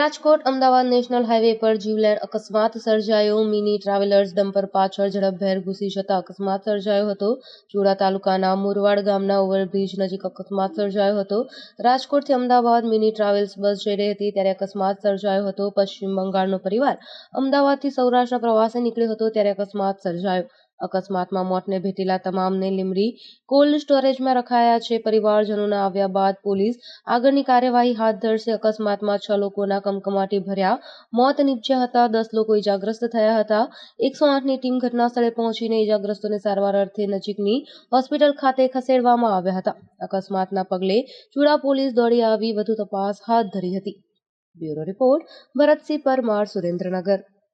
Rajkot Ahmedabad national highway પર જીવલેણ અકસ્માત સર્જાયો. મિની ટ્રાવેલર્સ ડમ્પર પાછળ ઝડપભેર ઘૂસી જતા અકસ્માત સર્જાયો હતો. ચુડા તાલુકાના મુરવાડ ગામના ઓવરબ્રિજ નજીક અકસ્માત સર્જાયો હતો. રાજકોટથી અમદાવાદ મિની ટ્રાવેલ્સ બસ જઈ રહી હતી ત્યારે અકસ્માત સર્જાયો હતો. પશ્ચિમ બંગાળનો પરિવાર અમદાવાદથી સૌરાષ્ટ્રના પ્રવાસે નીકળ્યો હતો ત્યારે અકસ્માત સર્જાયો. અકસ્માતમાં મોતને ભેટેલા તમામને લીમડી કોલ્ડ સ્ટોરેજમાં રખાયા છે. પરિવારજનોના આવ્યા બાદ પોલીસ આગળની કાર્યવાહી હાથ ધરશે. અકસ્માતમાં છ લોકોના કમકમાટી ભર્યા. મોત નીપજ્યા હતા. દસ લોકો ઇજાગ્રસ્ત થયા હતા. એકસો આઠની ટીમ ઘટના સ્થળે પહોંચીને ઇજાગ્રસ્તોને સારવાર અર્થે નજીકની હોસ્પિટલ ખાતે ખસેડવામાં આવ્યા હતા. અકસ્માતના પગલે ચુડા પોલીસ દોડી આવી. વધુ તપાસ હાથ ધરી હતી. Bureau report Bharatsinh Parmar, Surendranagar.